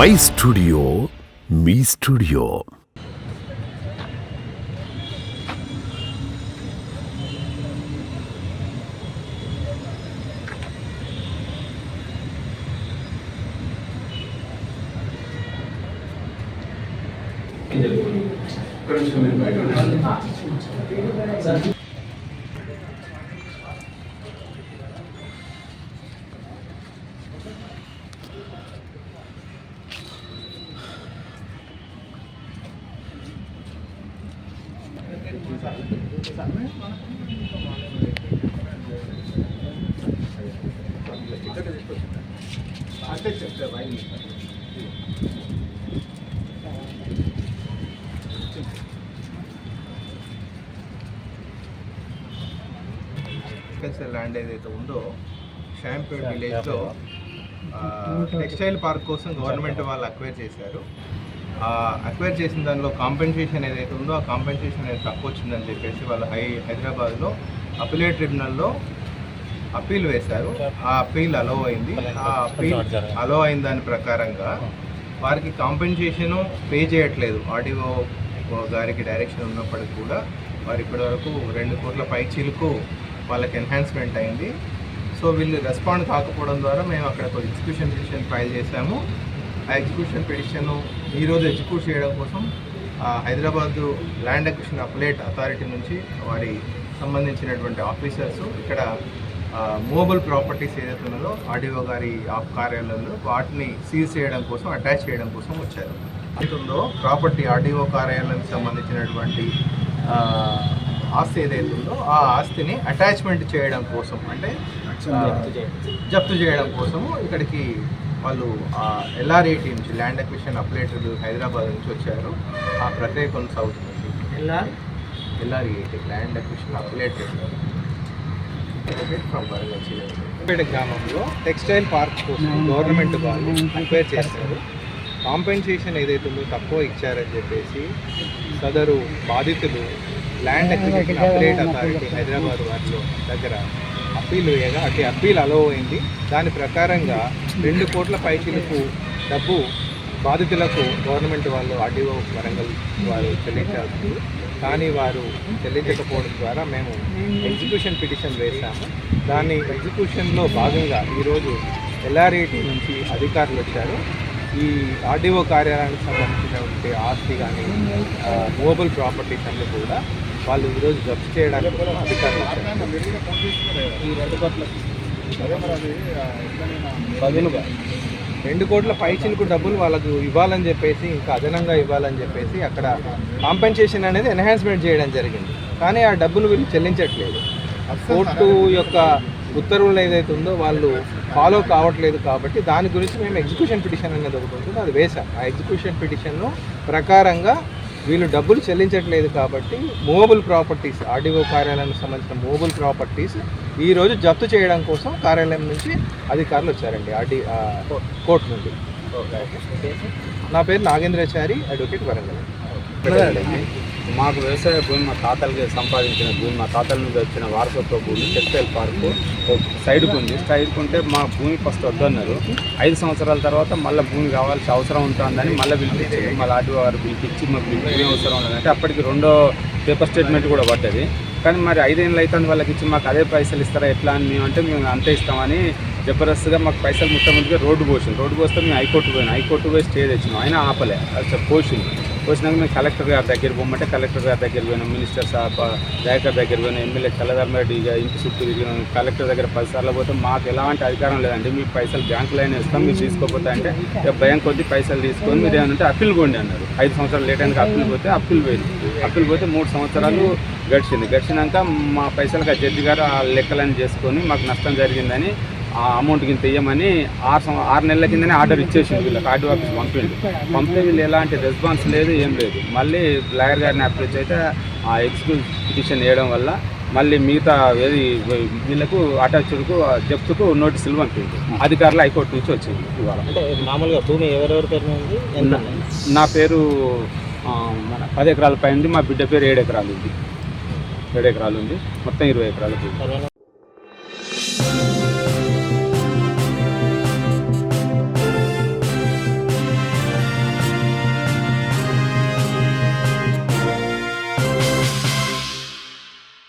My studio మీ studio agriculture land ఏదైతే ఉందో షాంపేట్ విలేజ్లో టెక్స్టైల్ పార్క్ కోసం గవర్నమెంట్ వాళ్ళు అక్వైర్ చేశారు. అక్వైర్ చేసిన దానిలో కాంపెన్సేషన్ ఏదైతే ఉందో ఆ కాంపెన్సేషన్ అనేది తక్కువ వచ్చిందని చెప్పేసి వాళ్ళు హై హైదరాబాద్లో అపిలేట్ ట్రిబ్యునల్లో అప్పీల్ వేశారు. ఆ అప్పీల్ అలో అయింది. ఆ అప్పీల్ అలో అయిన దాని ప్రకారంగా వారికి కాంపెన్సేషను పే చేయట్లేదు. ఆర్డీఓ గారికి డైరెక్షన్ ఉన్నప్పటికీ కూడా వారు ఇప్పటివరకు రెండు కోట్ల పై చిలుకు వాళ్ళకి ఎన్హాన్స్మెంట్ అయింది. సో వీళ్ళు రెస్పాండ్ కాకపోవడం ద్వారా మేము అక్కడ ఒక ఎగ్జిక్యూషన్ పిటిషన్ ఫైల్ చేశాము. ఆ ఎగ్జిక్యూషన్ పిటిషన్ ఈరోజు ఎగ్జిక్యూట్ చేయడం కోసం Hyderabad land acquisition appellate authority నుంచి వారి సంబంధించినటువంటి ఆఫీసర్స్ ఇక్కడ మూవబుల్ ప్రాపర్టీస్ ఏదైతే ఉన్నదో ఆర్డీఓ గారి ఆఫ్ కార్యాలయంలో వాటిని సీజ్ చేయడం కోసం అటాచ్ చేయడం కోసం వచ్చారు. ఉందో ప్రాపర్టీ ఆర్డీఓ కార్యాలయానికి సంబంధించినటువంటి ఆస్తి ఏదైతే ఉందో ఆ ఆస్తిని అటాచ్మెంట్ చేయడం కోసం అంటే ఆ, జప్తు చేయడం. కోసము ఇక్కడికి వాళ్ళు ఎల్ఆర్ఏటి నుంచి ల్యాండ్ అక్విజిషన్ అప్లేటర్ హైదరాబాద్ నుంచి వచ్చారు. ఆ ప్రక్రియ కొనసాగుతుంది. LRAT land acquisition appellate Warangal గ్రామంలో టెక్స్టైల్ పార్క్ కోసం గవర్నమెంట్ వాళ్ళు అక్వైర్ చేశారు. కాంపెన్సేషన్ ఏదైతే ఉందో తక్కువ ఇచ్చారని చెప్పేసి సదరు బాధితులు land acquisition appellate authority Hyderabad వారిలో దగ్గర అప్పీల్ వేయగా అటు అప్పీల్ అలో అయింది. దాని ప్రకారంగా రెండు కోట్ల పైసలకు డబ్బు బాధితులకు గవర్నమెంట్ వాళ్ళు ఆర్డీఓ వరంగల్ వారు చెల్లించాల్సింది. కానీ వారు చెల్లించకపోవడం ద్వారా మేము ఎగ్జిక్యూషన్ పిటిషన్ వేశాము. దాన్ని ఎగ్జిక్యూషన్లో భాగంగా ఈరోజు ఎల్ఆర్ఏటి నుంచి అధికారులు వచ్చారు. ఈ ఆర్డీఓ కార్యాలయానికి సంబంధించినటువంటి ఆస్తి కానీ మూవబుల్ ప్రాపర్టీస్ అన్ని కూడా వాళ్ళు ఈరోజు జప్తు చేయడానికి అధికారులు ఈ రెండు కోట్ల పదునుగా. రెండు కోట్ల పైచిలకు డబ్బులు వాళ్ళకు ఇవ్వాలని చెప్పేసి ఇంకా అదనంగా ఇవ్వాలని చెప్పేసి అక్కడ కాంపెన్సేషన్ అనేది ఎన్హాన్స్మెంట్ చేయడం జరిగింది. కానీ ఆ డబ్బులు వీళ్ళు చెల్లించట్లేదు. కోర్టు యొక్క ఉత్తర్వులు ఏదైతే ఉందో వాళ్ళు ఫాలో కావట్లేదు కాబట్టి దాని గురించి మేము ఎగ్జిక్యూషన్ పిటిషన్ అనేది ఒకటి ఉంటుంది. అది వేశాం. ఆ ఎగ్జిక్యూషన్ పిటిషన్ ప్రకారంగా వీళ్ళు డబ్బులు చెల్లించట్లేదు కాబట్టి మూవబుల్ ప్రాపర్టీస్ ఆర్డీఓ కార్యాలయానికి సంబంధించిన మూవబుల్ ప్రాపర్టీస్ ఈ రోజు జప్తు చేయడం కోసం కార్యాలయం నుంచి అధికారులు వచ్చారండి ఆర్డీ కోర్టు నుండి. నా పేరు నాగేంద్రాచారి అడ్వకేట్ వరంగల్. మాకు వ్యవసాయ భూమి మా తాతలకి సంపాదించిన భూమి మా తాతల నుంచి వచ్చిన వారసత్వ భూమి టెక్స్టైల్ పార్కు సైడ్కు ఉంది. సైడ్కు ఉంటే మా భూమి ఫస్ట్ వద్దన్నారు. ఐదు సంవత్సరాల తర్వాత మళ్ళీ భూమి కావాల్సిన అవసరం ఉంటుందని మళ్ళీ పిలిపించారు. మళ్ళీ ఆర్డీఓ వారు పిలిపించి మా భూమి అవసరం ఉండదంటే అప్పటికి రెండో పేపర్ స్టేట్మెంట్ కూడా పడ్డది. కానీ మరి ఐదేళ్ళు అవుతుంది వాళ్ళకి ఇచ్చి మాకు అదే పైసలు ఇస్తారా ఎట్లా అని మేము అంటే మేము అంతే ఇస్తామని జబర్దస్త్గా మాకు పైసలు ముట్టముందుగా రోడ్డు పోసింది రోడ్డు పోస్తే మేము హైకోర్టు పోయినాం. హైకోర్టు పోయి స్టే తెచ్చినాం. అయినా ఆపలే. అది పోసింది వచ్చినాక మేము కలెక్టర్ గారి దగ్గర పోమంటే కలెక్టర్ గారి దగ్గర పోయినాం మినిస్టర్ సాబ్ దయాకర్ దగ్గర పోయినాం ఎమ్మెల్యే చల్లధర్మరెడ్డి ఇక ఇంటి చుట్టూ తిరిగినాం కలెక్టర్ దగ్గర పది సార్లు పోతే మాకు ఎలాంటి అధికారం లేదండి. మీ పైసలు బ్యాంకులో ఇస్తాం మీరు తీసుకోకపోతే అంటే ఇక భయం కొద్ది పైసలు తీసుకొని మీరు ఏమంటే అప్పీల్ పోండి అన్నారు. ఐదు సంవత్సరాలు లేట్ అయినాక అప్పీల్ పోతే అప్పీల్ పోయింది. అప్పీల్ పోతే మూడు సంవత్సరాలు గడిచింది. గడిచినాక మా పైసలకు ఆ జడ్జి గారు ఆ లెక్కలను చేసుకొని మాకు నష్టం జరిగిందని ఆ అమౌంట్ కింద ఇయ్యమని ఆరు సం- ఆరు నెలల కిందనే ఆర్డర్ ఇచ్చేసింది వీళ్ళకి ఆర్డీ ఆఫీస్ పంపిండు. పంపితే వీళ్ళు ఎలాంటి రెస్పాన్స్ లేదు ఏం లేదు. మళ్ళీ లాయర్ గారిని అప్రోచ్ అయితే ఆ ఎగ్జిక్యూటివ్ పిటిషన్ వేయడం వల్ల మళ్ళీ మిగతా ఏది వీళ్ళకు అటాచ్డ్కు జప్తుకు నోటీసులు పంపింది అధికారులు హైకోర్టు నుంచి వచ్చింది ఇవాళ. అంటే మామూలుగా భూమి ఎవరెవరి పేరు నా- పేరు మన పది ఎకరాల పై ఉంది మా బిడ్డ పేరు ఏడు ఎకరాలు ఉంది. ఏడు ఎకరాలు ఉంది మొత్తం ఇరవై ఎకరాలు